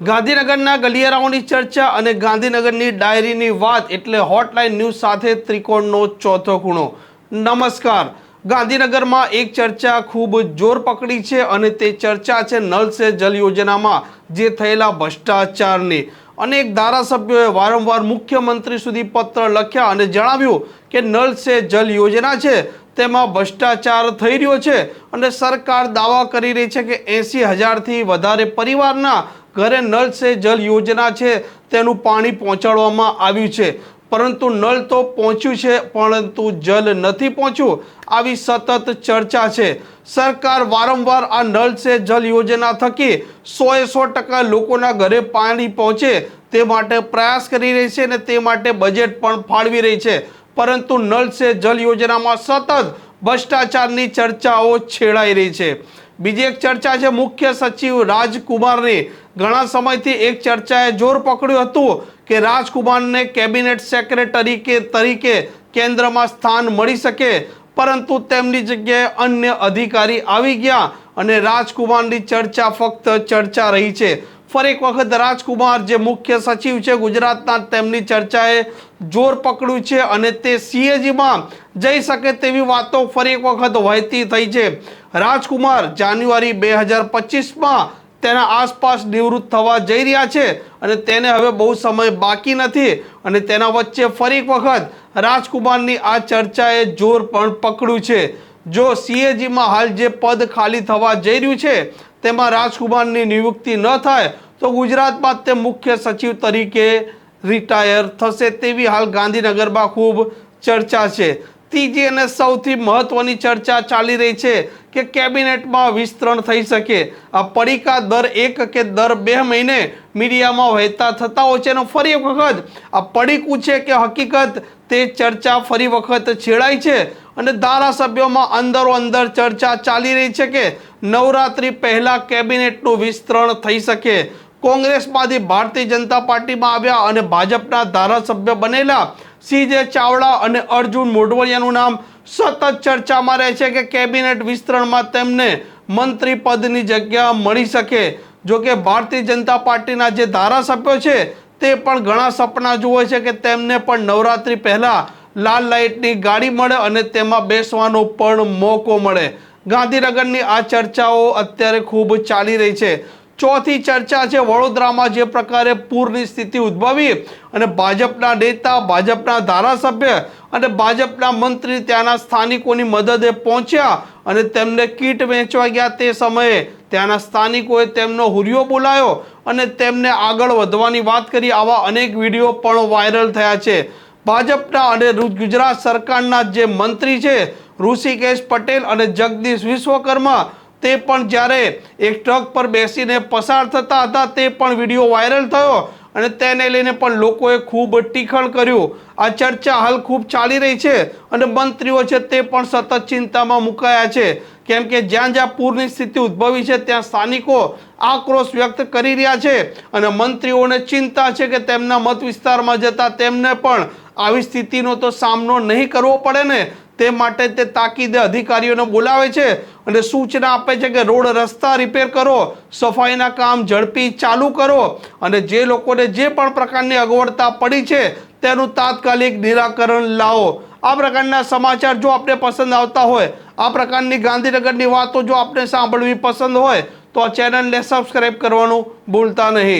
ગાંધીનગરના ગલિયારાઓની ચર્ચા અને ગાંધીનગરની ડાયરીની વાત એટલે હોટલાઇન ન્યૂઝ સાથે ત્રિકોણનો ચોથો ખૂણો. નમસ્કાર. ગાંધીનગરમાં એક ચર્ચા ખૂબ જોર પકડી છે અને તે ચર્ચા છે નલ સે જલ યોજનામાં, જે થયેલા ભ્રષ્ટાચારની. અનેક ધારાસભ્યોએ વારંવાર મુખ્યમંત્રી સુધી પત્ર લખ્યા અને જણાવ્યું કે નલ સે જલ યોજના છે, તેમાં ભ્રષ્ટાચાર થઈ રહ્યો છે અને સરકાર દાવા કરી રહી છે કે એંસી હજારથી વધારે પરિવારના ઘરે નળ સે જલ યોજના છે, તેનું પાણી પહોંચાડવામાં આવ્યું છે. પરંતુ નળ તો પહોંચ્યું છે, પરંતુ જલ નથી પહોંચ્યું. આવી સતત ચર્ચા છે. સરકાર વારંવાર આ નળ સે જલ યોજના થકી સોએ સો ટકા લોકોના ઘરે પાણી પહોંચે તે માટે પ્રયાસ કરી રહી છે અને તે માટે બજેટ પણ ફાળવી રહી છે. પરંતુ નળ સે જલ યોજનામાં સતત ભ્રષ્ટાચારની ચર્ચાઓ છેડાઈ રહી છે. બીજી એક ચર્ચા છે, મુખ્ય સચિવ રાજકુમારની. ઘણા સમયથી એક ચર્ચાએ જોર પકડ્યું હતું કે રાજકુમારને કેબિનેટ સેક્રેટરી તરીકે કેન્દ્રમાં સ્થાન મળી શકે, પરંતુ તેમની જગ્યાએ અન્ય અધિકારી આવી ગયા અને રાજકુમારની ચર્ચા ફક્ત ચર્ચા રહી છે. ફરી એક વખત રાજકુમાર જે મુખ્ય સચિવ છે ગુજરાતના, તેમની ચર્ચાએ જોર પકડ્યું છે અને તે સીએજીમાં જઈ શકે તેવી વાતો ફરી એક વખત વહેતી થઈ છે. રાજકુમાર જાન્યુઆરી બે હજાર પચીસમાં તેના આસપાસ નિવૃત્ત થવા જઈ રહ્યા છે અને તેને હવે બહુ સમય બાકી નથી અને તેના વચ્ચે ફરી એક વખત રાજકુમારની આ ચર્ચાએ જોર પણ પકડ્યું છે. જો સીએજીમાં હાલ જે પદ ખાલી થવા જઈ રહ્યું છે, તેમાં રાજકુમારની નિયુક્તિ ન થાય, તો ગુજરાતમાં તે મુખ્ય સચિવ તરીકે રિટાયર થશે તેવી હાલ ગાંધીનગરમાં ખૂબ ચર્ચા છે. ત્રીજી અને સૌથી મહત્ત્વની ચર્ચા ચાલી રહી છે કે કેબિનેટમાં વિસ્તરણ થઈ શકે. આ પડીકા દર એક કે દર બે મહિને મીડિયામાં વહેતા થતા હોય છે અને ફરી એક વખત આ પડીકું છે કે હકીકત તે ચર્ચા ફરી વખત છેડાય છે અને ધારાસભ્યોમાં અંદરો અંદર ચર્ચા ચાલી રહી છે કે નવરાત્રિ પહેલાં કેબિનેટનું વિસ્તરણ થઈ શકે. કોંગ્રેસમાંથી ભારતીય જનતા પાર્ટીમાં આવ્યા અને ભાજપના ધારાસભ્ય બનેલા સીજે ચાવડા અને અર્જુન મોઢવાડિયાનું નામ સતત ચર્ચામાં રહે છે કે કેબિનેટ વિસ્તરણમાં તેમને મંત્રી પદની જગ્યા મળી શકે. જો કે ભારતીય જનતા પાર્ટીના જે ધારાસભ્યો છે, તે પણ ઘણા સપના જુએ છે કે તેમને પણ નવરાત્રિ પહેલા લાલ લાઇટની ગાડી મળે અને તેમાં બેસવાનો પણ મોકો મળે. ગાંધીનગરની આ ચર્ચાઓ અત્યારે ખૂબ ચાલી રહી છે. ચોથી ચર્ચા છે વડોદરામાં જે પ્રકારે પૂરની સ્થિતિ ઉદ્ભવી અને ભાજપના નેતા, ભાજપના ધારાસભ્ય અને ભાજપના મંત્રી ત્યાંના સ્થાનિકોની મદદે પહોંચ્યા અને તેમને કીટ વેચવા ગયા તે સમયે ત્યાંના સ્થાનિકોએ તેમનો હુરિયો બોલાયો અને તેમને આગળ વધવાની વાત કરી. આવા અનેક વીડિયો પણ વાયરલ થયા છે. ભાજપના અને ગુજરાત સરકારના જે મંત્રી છે ઋષિકેશ પટેલ અને જગદીશ વિશ્વકર્મા તે પણ જ્યારે એક ટ્રક પર બેસીને પસાર થતા હતા, તે પણ વીડિયો વાયરલ થયો અને તેને લઈને પણ લોકોએ ખૂબ ટીખળ કર્યું. આ ચર્ચા હાલ ખૂબ ચાલી રહી છે અને મંત્રીઓ છે તે પણ સતત ચિંતામાં મુકાયા છે. કેમ કે જ્યાં જ્યાં પૂરની સ્થિતિ ઉદ્ભવી છે, ત્યાં સ્થાનિકો આક્રોશ વ્યક્ત કરી રહ્યા છે અને મંત્રીઓને ચિંતા છે કે તેમના મત વિસ્તારમાં જતા તેમને પણ આવી સ્થિતિનો તો સામનો નહીં કરવો પડે ને? તે માટે તે તાકીદે અધિકારીઓને બોલાવે છે અને સૂચના આપે છે કે રોડ રસ્તા રિપેર કરો, સફાઈના કામ ઝડપી ચાલુ કરો અને જે લોકોને જે પણ પ્રકારની અગવડતા પડી છે તેનું તાત્કાલિક નિરાકરણ લાવો. આ પ્રકારના સમાચાર જો આપને પસંદ આવતા હોય, આ પ્રકારની ગાંધીનગરની વાતો જો આપને સાંભળવી પસંદ હોય, તો આ ચેનલને સબસ્ક્રાઈબ કરવાનું ભૂલતા નહીં.